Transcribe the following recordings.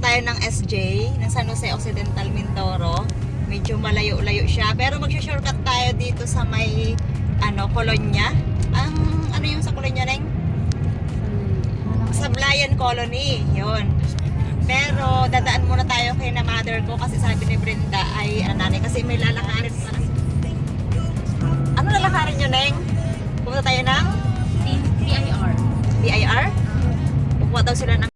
tayo ng SJ, ng San Jose Occidental Mindoro. Medyo malayo-layo siya. Pero mag-shortcut tayo dito sa may ano, Kolonya. Ang ano yung sa Kolonya, Neng? Sablayan Colony. Yun. Pero dadaan muna tayo kay na mother ko kasi sabi ni Brenda ay ano, nanay kasi may lalakarin pa. Ano lalakarin nyo, Neng? Pumunta tayo ng PIR. BIR? Kukuha daw sila ng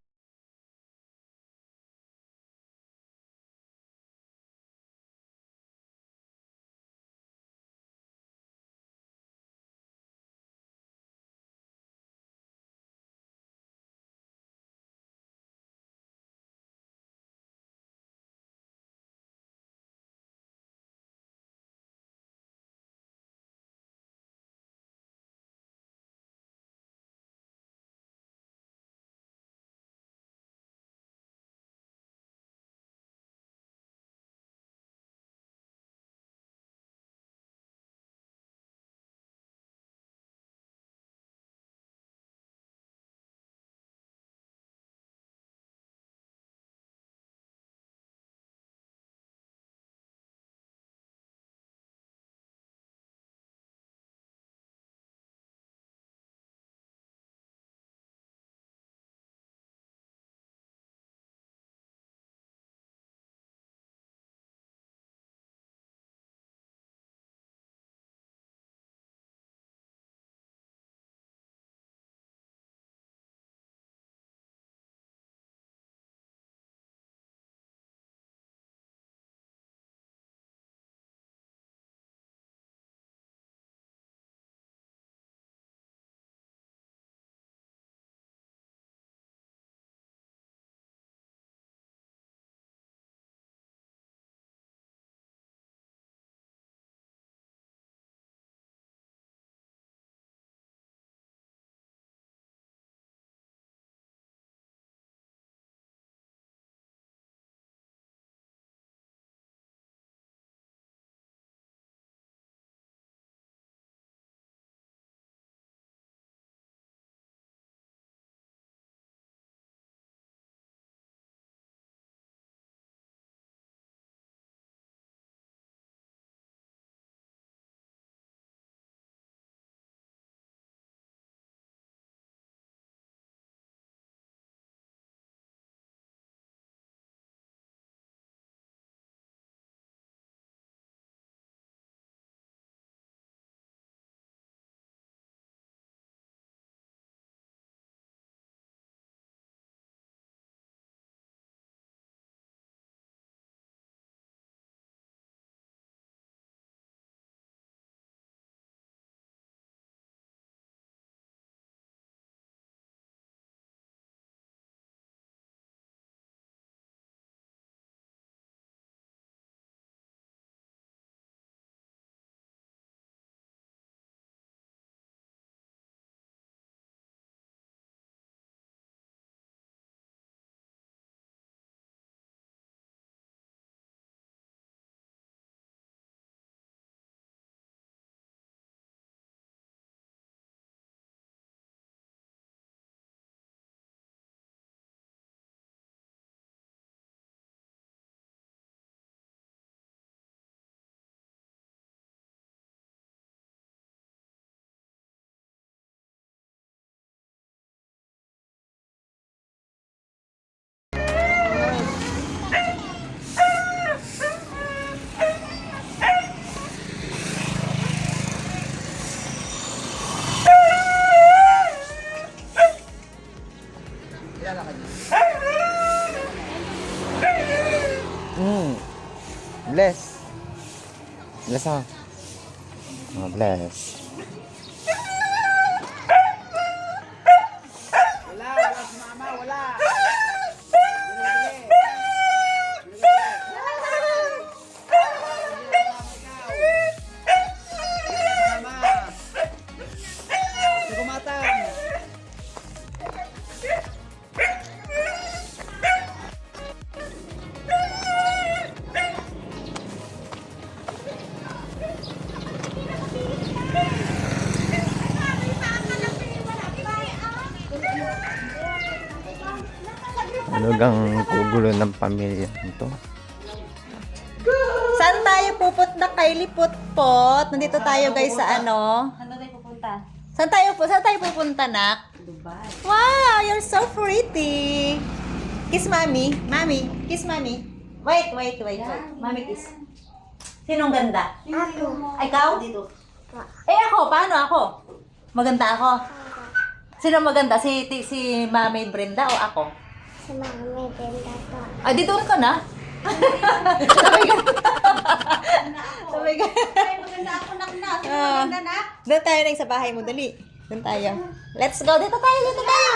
Bless ha. Oh, bless. Talagang kugulo ng pamilya nito. Saan tayo pupunta kay Lipot-pot? Nandito tayo guys sa ano? Ano tayo pupunta? Saan tayo, po? saan tayo pupunta, nak? Dubai. Wow, you're so pretty. Kiss mommy. Mommy, kiss mommy. Wait, wait, wait, wait. Mommy, kiss. Sinong ganda? Ako. Ikaw? Eh ako, paano ako? Maganda ako? Sino maganda? Si, ti- si Mami Brenda o ako? Sa mga may benda po. Ah, dito ka na? Sabi ka. Sabi ka. Maganda ako nak na. Ah. Doon tayo na sa bahay mo, dali. Doon tayo. Let's go. Dito tayo, dito tayo.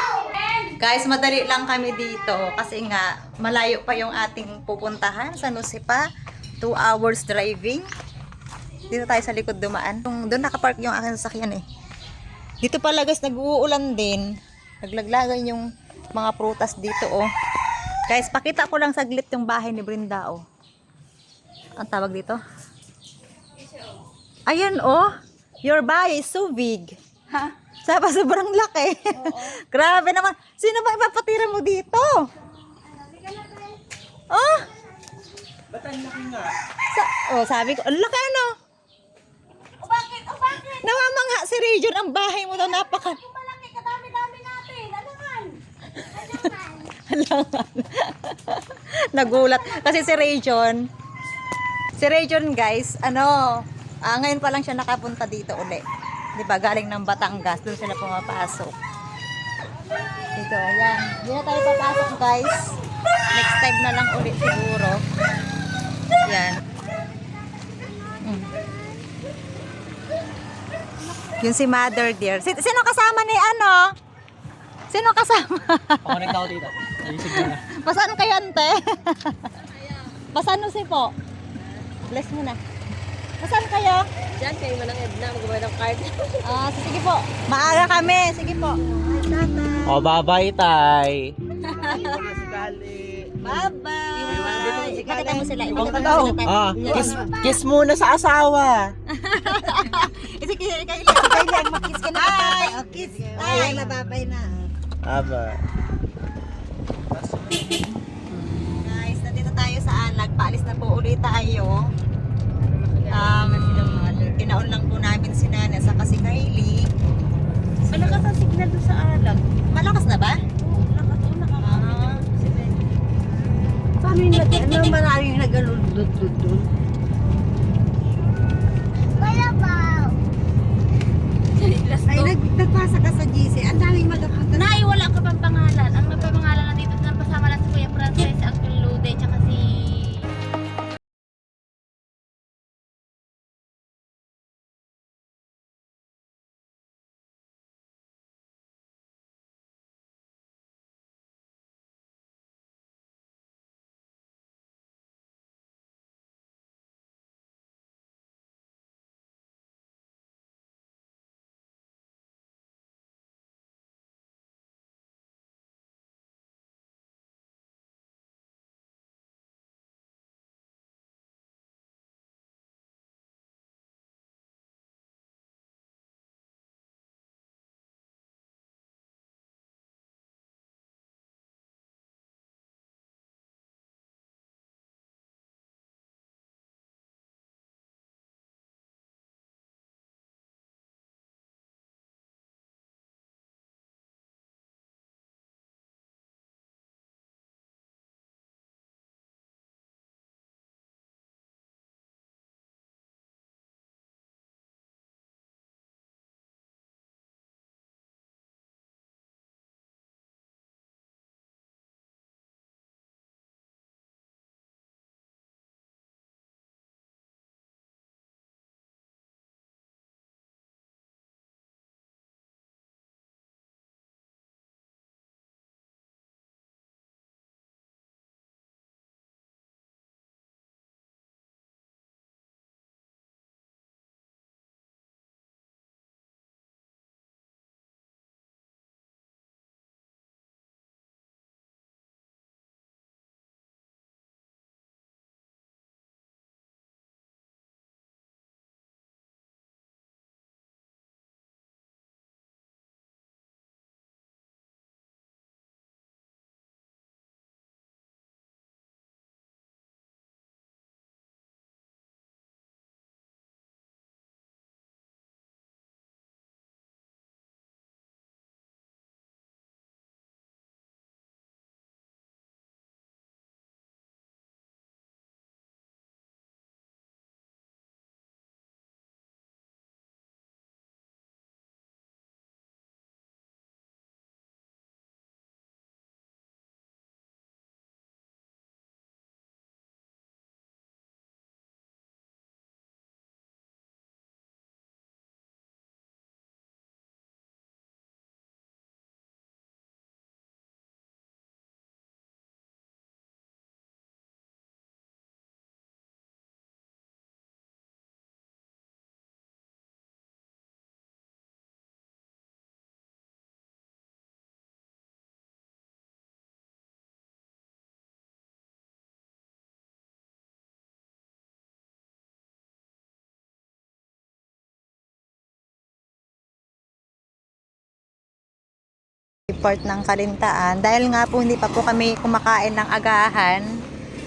Guys, madali lang kami dito kasi nga malayo pa yung ating pupuntahan sa Nusipa. Two hours driving. Dito tayo sa likod dumaan. Doon nakapark yung aking sasakyan eh. Dito pala guys, nag-uulan din. Naglaglagan yung mga prutas dito oh. Guys, pakita ko lang saglit yung bahay ni Brenda oh. Ang tawag dito? Ayan oh. Your bahay is so big. Ha? Saba, sobrang laki. Grabe naman. Sino ba ipapatira mo dito? Oh. Ba't ang laki nga? Sa oh, sabi ko, ang laki ano? O bakit? O bakit? Namamangha si Region, ang bahay mo daw napaka... Malaki kadami-dami natin. Ano man? Nagulat. Kasi si Region, si Region guys, ano, ah, ngayon pa lang siya nakapunta dito uli. Di ba? Galing ng Batangas, doon sila pumapasok. Dito, ayan. Hindi na tayo papasok guys. Next time na lang ulit siguro. Yan. Mm. Si Mother dear. Si- sino kasama ni ano? Sino kasama? Connect ako dito. Ayusig na. Pasaan kayo, ante? Pasaan si po? Bless mo na. Pasaan kayo? Diyan kayo manang Edna. Magawa ng card. Ah, sige po. Maaga kami. Sige po. O, bye-bye, tay. Bye-bye. Makita mo sila. Mo sila. Ah, kiss, kiss muna sa asawa. Kay Kay Liang, mag-kiss ka na. Hi. Oh, kiss. Hi. Nababay na. Aba. Guys, nandito tayo sa Alag. Paalis na po ulit tayo. Um, tinaon lang po namin si Nana sa kasi Kylie. Malakas ang signal doon sa alam. Malakas na ba? Lakas o nakakapit Ah. yung signal. Paano yung nag ano maraming nagalundot doon? Wala pa. Ay, nag, nagpasa ka sa GC. Ang daming magapunta. Nay, wala ka pang pangalan. Ang nagpapangalan na dito na pasama lang si Kuya Francis, Uncle Lude, tsaka part ng Kalintaan. Dahil nga po hindi pa po kami kumakain ng agahan.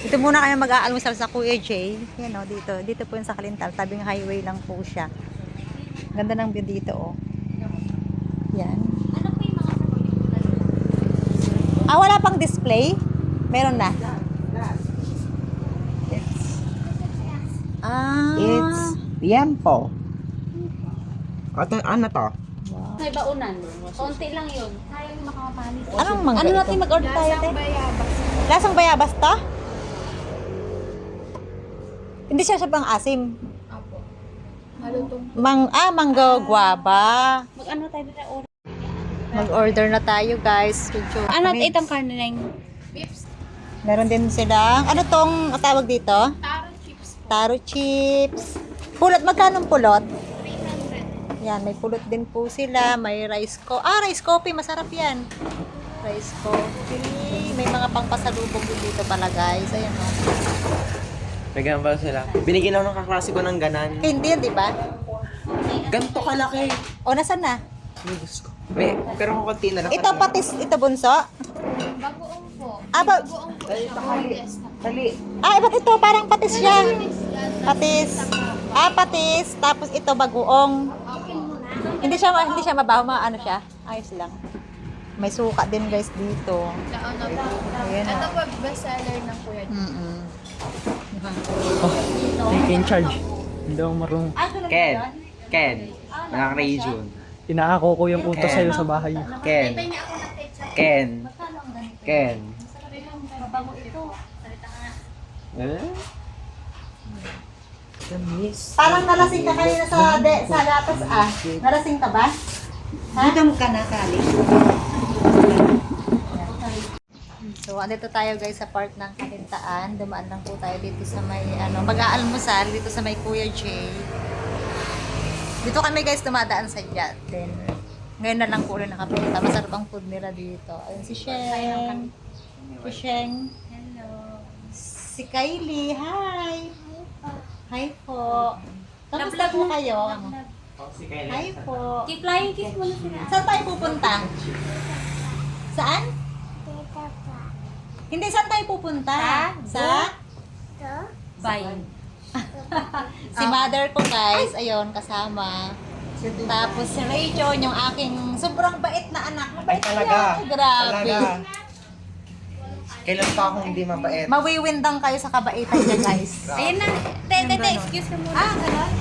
Dito muna kami mag-aalmusal sa Kuya J. Yan o, dito. Dito po yun sa Kalintaan. Tabing highway lang po siya. Ganda ng view dito oh. Yan. Ano po yung mga Ah, wala pang display? Meron na. Ah. It's liempo. Ito, ano to? May baunan. Konti lang yun. Yung makakapanis. Anong mangga Ano ito? natin mag-order tayo, te? Lasang bayabas to? Hindi siya siya pang asim. Malutong. Mang, ah, mangga guava. Mag-ano tayo na order? Mag-order na tayo guys. Medyo Ano at itang karne ng Meron din silang, ano tong tawag dito? taro chips. Taro chips. Pulot, magkano pulot? Yan, may pulot din po sila. May rice co Ah, rice coffee. Masarap yan. Rice coffee. May mga pangpasalubong din dito pala guys. Ayan o. Nagano ba sila? Binigyan ako ng kaklase ko ng ganan. Hindi yan, di ba? Ganto kalaki. O, nasan na? Ay, Diyos ko. May, pero kung konti na lang. Ito patis, ito bunso. Bagoong po. Ah, ba, Bagoong po siya. Dali. ah, iba't ito, parang patis siya. Patis. Ah, patis. Tapos ito, bagoong. Hindi siya, ma- hindi siya mabaho, ma- ano siya. Ayos lang. May suka din guys dito. Ayan Ito o. po bestseller ng Kuya Mm-mm. Take in charge. Hindi ako marunong. Ah, Ken. Ken. Mga Rayjun. Inaako ko yung utos sa'yo sa bahay. Ken. Ken. Ken. Eh? Parang nalasing ka kanina sa, de, sa gatas ah. Nalasing ka ba? Ha? Dito ka na, Kali. So, andito tayo guys sa part ng Kalintaan. Dumaan lang po tayo dito sa may, ano, mag-aalmusal dito sa may Kuya J. Dito kami guys dumadaan sa yacht. Then, ngayon na lang po ulit nakapunta. Masarap ang food nila dito. Ayun si Sheng. Si Sheng. Hello. Si Kylie. Hi. Hi po. Kamusta po kayo? Hi po. Keep flying kiss mo na sila. Saan tayo pupunta? Saan? Tita pa. Hindi, saan tayo pupunta? Sa? To? Bye. Si mother ko guys, ayun, kasama. Tapos si Rachel, yung aking sobrang bait na anak. Mabait Ay, talaga. siya. Grabe. Talaga. Kailan pa akong hindi mabait? Mawiwindang kayo sa kabaitan niya guys. Ayun na. Te, te, te, excuse me muna. ah, gano'n?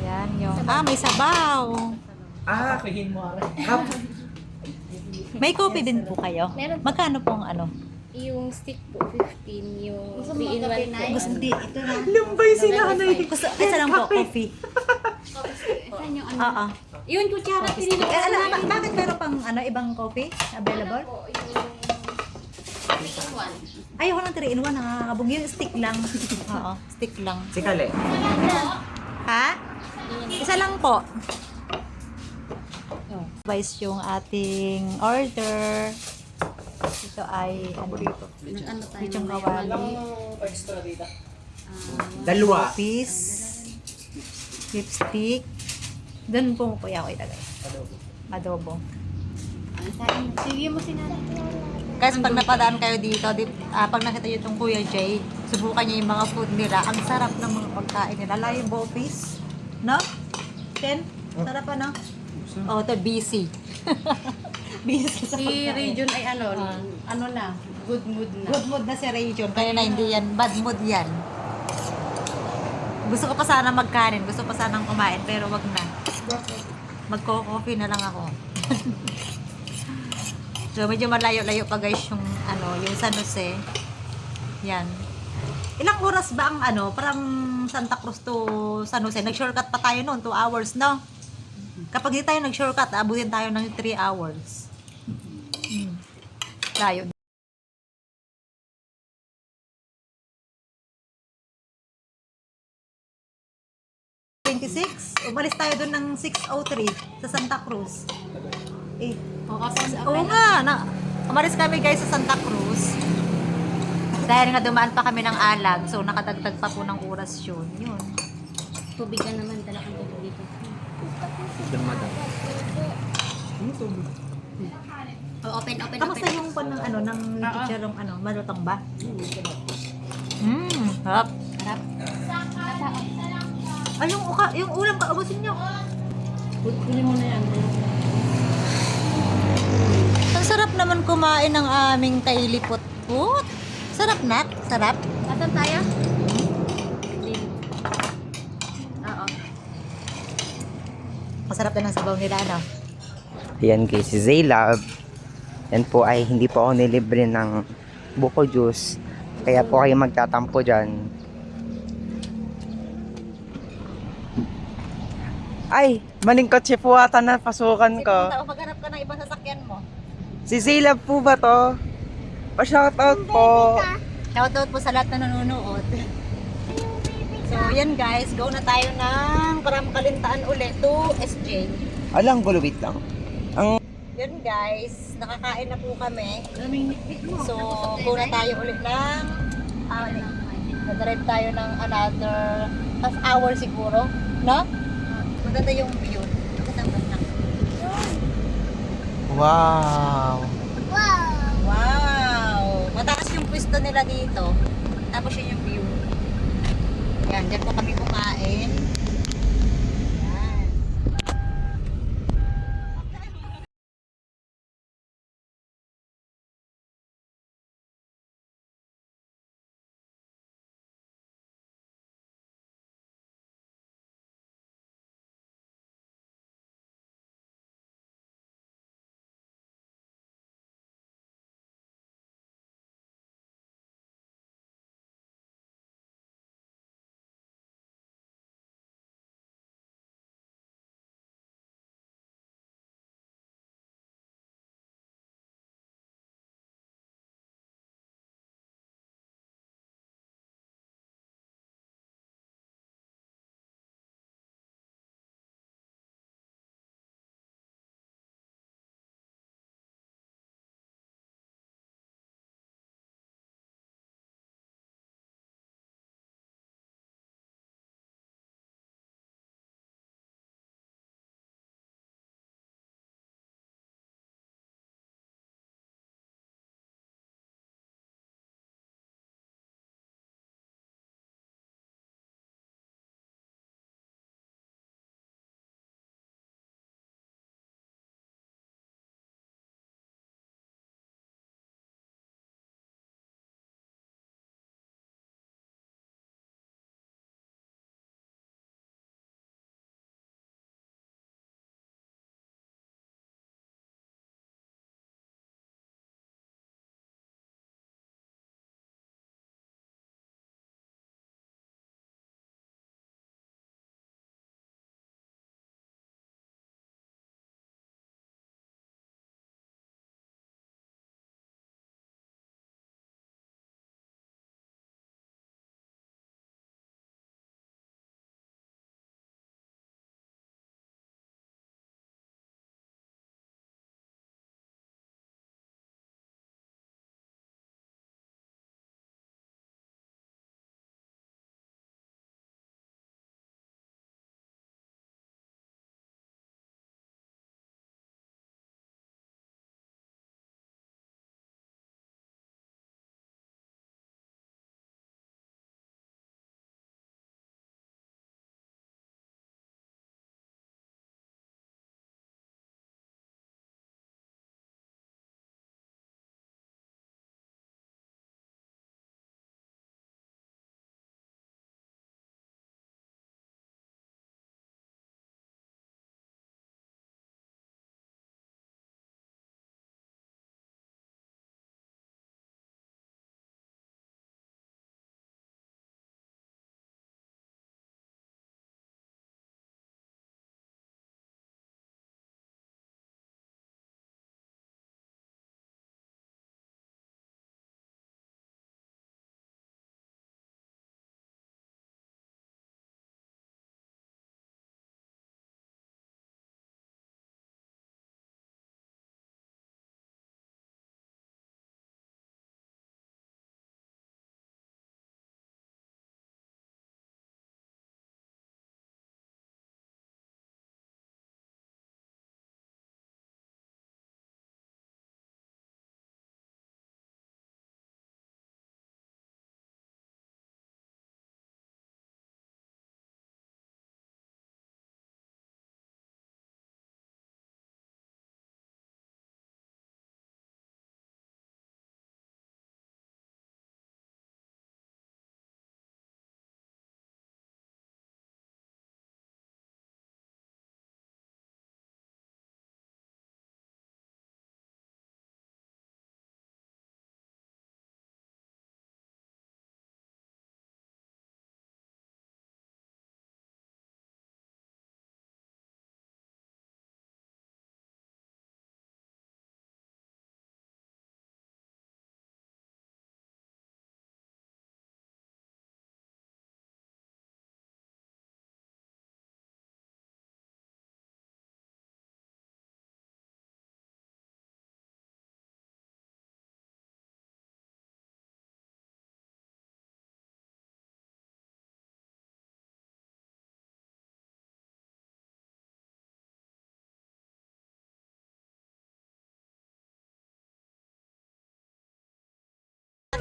Yan yung, ah, may sabaw. Ah, kap. May coffee din po kayo? Meron. Magkano pong ano? Yung stick po, 15. Yung 3 in 1 po. Gusto di, ito na. Lumbay si nanay. Gusto, isa lang po, coffee. Saan yung ano? Oo. Yun, kutsara, pinili Eh, alam, ba- bakit meron pang ano, ibang coffee available? po, yung 3 in 1. Ayoko ng 3 in 1, nakakabog. Yung stick lang. Oo, stick lang. Si Kale. Ha? Isa lang po. Vice yung ating order. Ito ay ano, Ano tayo? lechong kawali, Dalawa. piece, lipstick. Doon po po ako ilagay. Adobo. Sige mo sinara. Guys, pag napadaan kayo dito, di, ah, pag nakita nyo itong Kuya Jay, subukan nyo yung mga food nila. Ang sarap ng mga pagkain nila. Lalo yung bopis. No? Ken? Sarap ano? Oh, ito busy. busy sa Si pagkain. Region ay ano, ano na, good mood na. Good mood na si Rayjon. Kaya na hindi yan, bad mood yan. Gusto ko pa sana magkanin. Gusto pa sanang kumain, pero wag na. Magko-coffee na lang ako. so, medyo malayo-layo pa guys yung, ano, yung San Jose. Yan. Ilang oras ba ang ano, parang Santa Cruz to San Jose? Nag-shortcut pa tayo noon, 2 hours, no? Kapag hindi tayo nag-shortcut, abutin tayo ng 3 hours. Hmm. Layo. ...26. Umalis tayo doon ng 6.03 sa Santa Cruz. Eh, O, kasi Oo nga, na, umalis kami guys sa Santa Cruz. Dahil nga dumaan pa kami ng alag, so nakadagdag pa po ng oras yun. Yun. Tubigan naman, dala kang tubig dito. Oh, open, open, Kamusta open. yung pan ng ano, ng chicharong ano, malutong ba? Mmm, harap. Ay, yung, uka, yung ulam ka, nyo. Kunin mo na yan. Ang sarap naman kumain ng aming kailipot-put. Sarap na, sarap. Asan tayo? Oo. Masarap na ng sabaw nila, ano? Ayan guys, si Zaylab. Yan po ay hindi po ako nilibre ng buko juice. Kaya po kayo magtatampo dyan. Ay, malingkot si Puwata na pasukan ko. Tao, maghanap ka ng ibang sasakyan mo. Si Zaylab po ba to? Pa-shoutout po. Shoutout po sa lahat na nanonood. So, yan guys, go na tayo ng Param Kalintaan ulit to SJ. Alang gulubit lang. Ang Yun guys, nakakain na po kami. So, go na tayo ulit ng uh, Nadrive tayo ng another half hour siguro. No? Maganda yung view. Maganda ba wow. Wow! Mataas yung pwesto nila dito. Tapos yun yung view. Yan, dyan po kami kumain.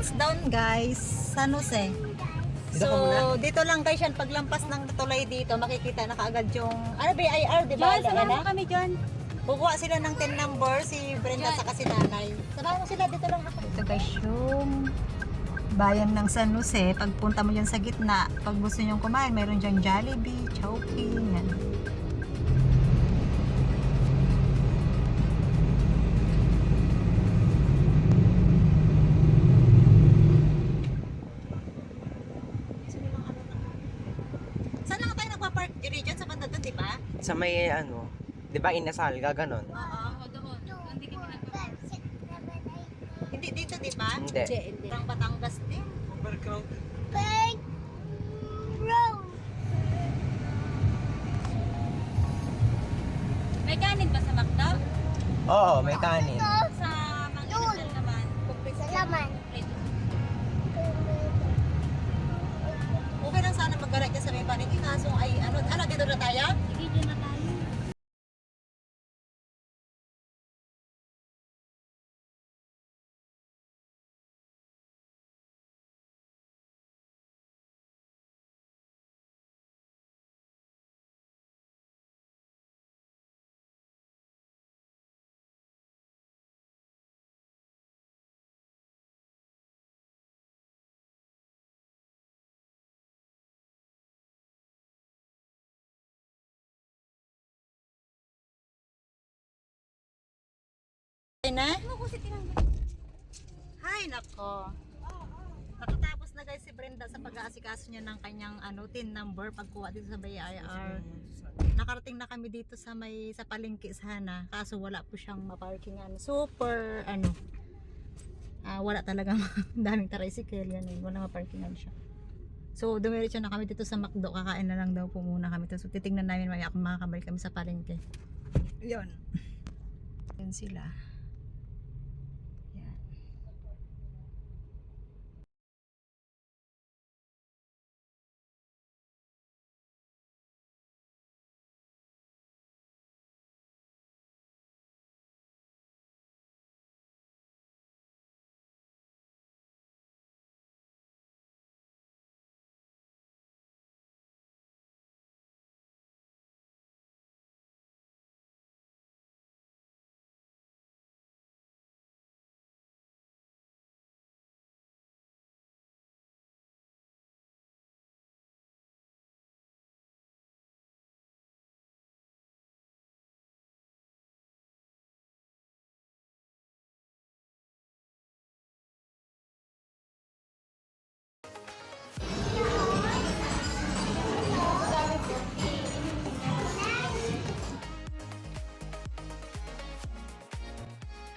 Hands down guys, San Jose. So, dito lang guys yan, paglampas ng tulay dito, makikita na kaagad yung, ano BIR, di ba? John, samahan mo na. kami, John. Kukuha sila ng 10 number, si Brenda at si nanay. Samahan mo sila, dito lang ako. Ito guys, yung bayan ng San Jose. Pagpunta mo dyan sa gitna, pag gusto nyo kumain, mayroon dyan Jollibee, Chowking, yan. Di ba inasal, gaganon? Oo. doon. Hindi kami eight, Hindi dito, di ba? Hindi. Parang Batangas din. big road. May kanin ba sa McDo? Oo, may kanin. Sa Manginasal naman. Salaman. Okay lang sana maggalat ka sa may paningin. Kaso ay ano, ano dito na tayo? Sige, dyan na tayo. Na? Hay nako. Nakatapos na guys si Brenda sa pag-aasikaso niya ng kanyang ano, tin number pagkuha dito sa BIR. Nakarating na kami dito sa may sa palengke sana kaso wala po siyang maparkingan. Super ano ah, wala talaga daming tricycle yan eh. Wala maparkingan siya. So dumiretso na kami dito sa McDo. Kakain na lang daw po muna kami. So titingnan namin maya kung makakabalik kami sa palengke. Yun. Yan sila.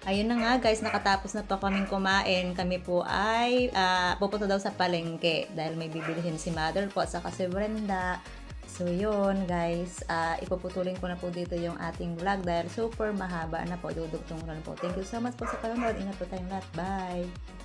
Ayun na nga guys, nakatapos na po kaming kumain. Kami po ay ah, pupunta daw sa palengke dahil may bibilihin si mother po at saka si Brenda. So yun guys, ah, ipuputulin ko na po dito yung ating vlog dahil super mahaba na po. Dudugtong na po. Thank you so much po sa panonood. Ingat po tayong lahat. Bye!